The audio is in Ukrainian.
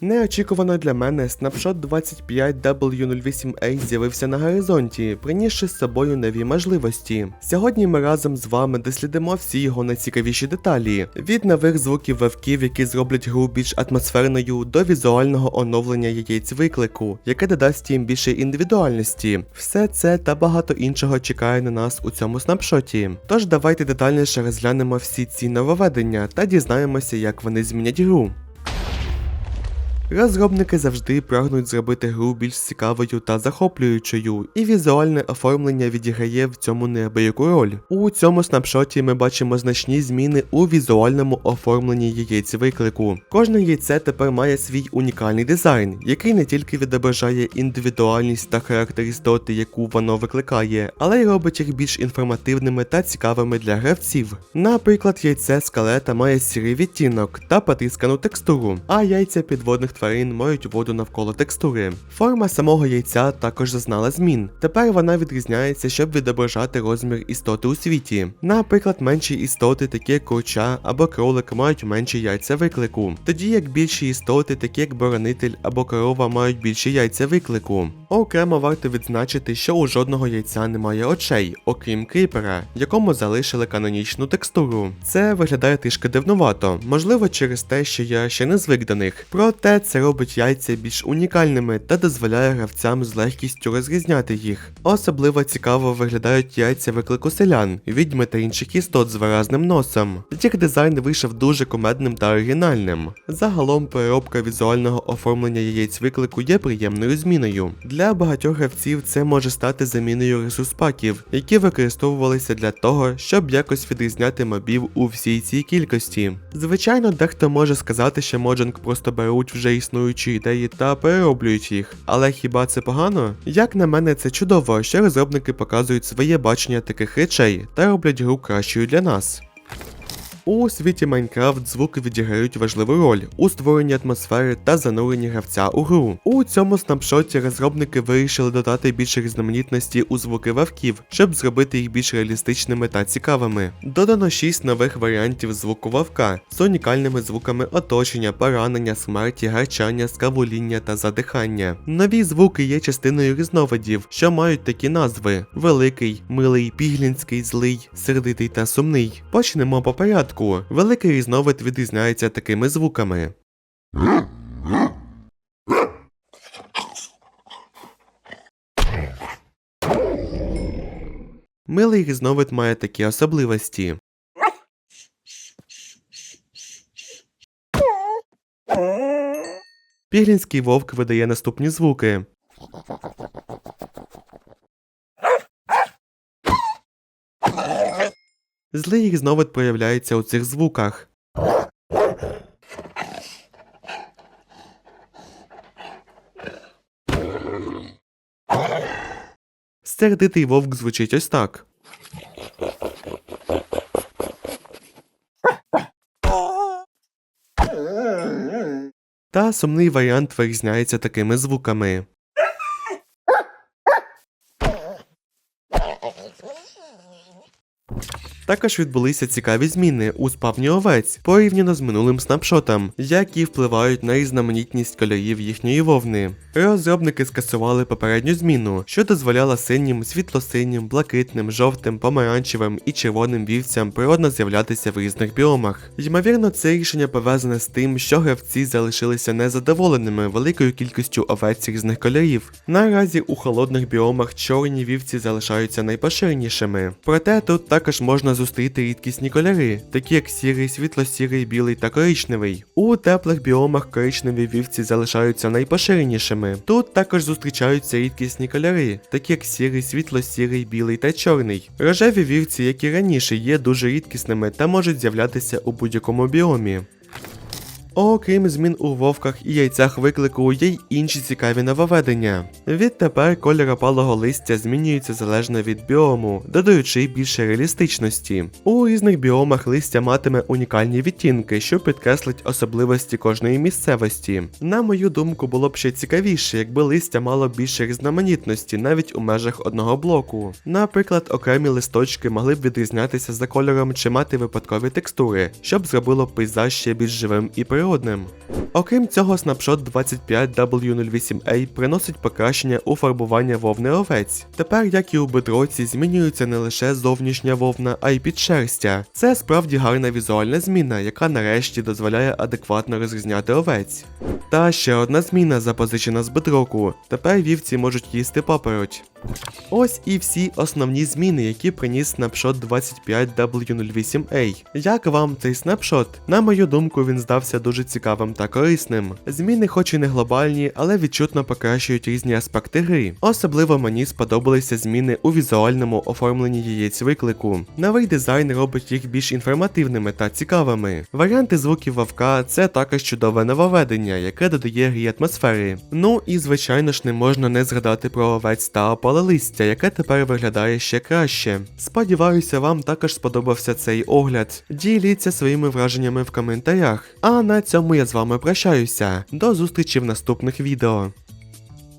Неочікувано для мене снапшот 25W08A з'явився на горизонті, принісши з собою нові можливості. Сьогодні ми разом з вами дослідимо всі його найцікавіші деталі: від нових звуків вевків, які зроблять гру більш атмосферною, до візуального оновлення яєць виклику, яке додасть їм більше індивідуальності. Все це та багато іншого чекає на нас у цьому снапшоті. Тож давайте детальніше розглянемо всі ці нововведення та дізнаємося, як вони змінять гру. Розробники завжди прагнуть зробити гру більш цікавою та захоплюючою, і візуальне оформлення відіграє в цьому неабияку роль. У цьому снапшоті ми бачимо значні зміни у візуальному оформленні яєць виклику. Кожне яйце тепер має свій унікальний дизайн, який не тільки відображає індивідуальність та характер істоти, яку воно викликає, але й робить їх більш інформативними та цікавими для гравців. Наприклад, яйце скелета має сірий відтінок та потріскану текстуру, а яйця підводних тварин мають воду навколо текстури. Форма самого яйця також зазнала змін. Тепер вона відрізняється, щоб відображати розмір істоти у світі. Наприклад, менші істоти, такі як курча або кролик, мають менші яйця виклику, тоді як більші істоти, такі як боронитель або корова, мають більші яйця виклику. Окремо варто відзначити, що у жодного яйця немає очей, окрім кріпера, якому залишили канонічну текстуру. Це виглядає трішки дивнувато, можливо, через те, що я ще не звик до них. Проте це робить яйця більш унікальними та дозволяє гравцям з легкістю розрізняти їх. Особливо цікаво виглядають яйця виклику селян, відьми та інших істот з виразним носом. Їх дизайн вийшов дуже комедним та оригінальним. Загалом переробка візуального оформлення яєць виклику є приємною зміною. Для багатьох гравців це може стати заміною ресурс паків, які використовувалися для того, щоб якось відрізняти мобів у всій цій кількості. Звичайно, дехто може сказати, що Mojang просто беруть вже існуючі ідеї та перероблюють їх. Але хіба це погано? Як на мене, це чудово, що розробники показують своє бачення таких речей та роблять гру кращою для нас. У світі Майнкрафт звуки відіграють важливу роль у створенні атмосфери та зануренні гравця у гру. У цьому снапшоті розробники вирішили додати більше різноманітності у звуки вавків, щоб зробити їх більш реалістичними та цікавими. Додано 6 нових варіантів звуку вавка з унікальними звуками оточення, поранення, смерті, гарчання, скавуління та задихання. Нові звуки є частиною різновидів, що мають такі назви: великий, милий, піглінський, злий, сердитий та сумний. Почнемо по порядку. Великий різновид відрізняється такими звуками. Милий різновид має такі особливості. Піглінський вовк видає наступні звуки. Злий різновид проявляється у цих звуках. Сердитий вовк звучить ось так. Та сумний варіант вирізняється такими звуками. Також відбулися цікаві зміни у спавні овець порівняно з минулим снапшотом, які впливають на різноманітність кольорів їхньої вовни. Розробники скасували попередню зміну, що дозволяла синім, світло-синім, блакитним, жовтим, помаранчевим і червоним вівцям природно з'являтися в різних біомах. Ймовірно, це рішення пов'язане з тим, що гравці залишилися незадоволеними великою кількістю овець різних кольорів. Наразі у холодних біомах чорні вівці залишаються найпоширенішими. Проте тут також можна зустріти рідкісні кольори, такі як сірий, світло-сірий, білий та коричневий. У теплих біомах коричневі вівці залишаються найпоширенішими. Тут також зустрічаються рідкісні кольори, такі як сірий, світло-сірий, білий та чорний. Рожеві вівці, як і раніше, є дуже рідкісними та можуть з'являтися у будь-якому біомі. Окрім змін у вовках і яйцях виклику, є й інші цікаві нововведення. Відтепер колір опалого листя змінюється залежно від біому, додаючи більше реалістичності. У різних біомах листя матиме унікальні відтінки, що підкреслить особливості кожної місцевості. На мою думку, було б ще цікавіше, якби листя мало більше різноманітності навіть у межах одного блоку. Наприклад, окремі листочки могли б відрізнятися за кольором чи мати випадкові текстури, щоб зробило пейзаж ще більш живим і природним. Одним. Окрім цього, снапшот 25W08A приносить покращення у фарбування вовни овець. Тепер, як і у бедроці, змінюється не лише зовнішня вовна, а й підшерстя. Це справді гарна візуальна зміна, яка нарешті дозволяє адекватно розрізняти овець. Та ще одна зміна запозичена з бедроку. Тепер вівці можуть їсти папороть. Ось і всі основні зміни, які приніс снапшот 25W08A. Як вам цей снапшот? На мою думку, він здався дуже цікавим та корисним. Зміни, хоч і не глобальні, але відчутно покращують різні аспекти гри. Особливо мені сподобалися зміни у візуальному оформленні яєць виклику. Новий дизайн робить їх більш інформативними та цікавими. Варіанти звуків вовка це також чудове нововведення, яке додає грі атмосфери. Ну і звичайно ж не можна не згадати про овець та опалелистя, яке тепер виглядає ще краще. Сподіваюся, вам також сподобався цей огляд. Діліться своїми враженнями в коментарях. А на цьому я з вами прощаюся. До зустрічі в наступних відео.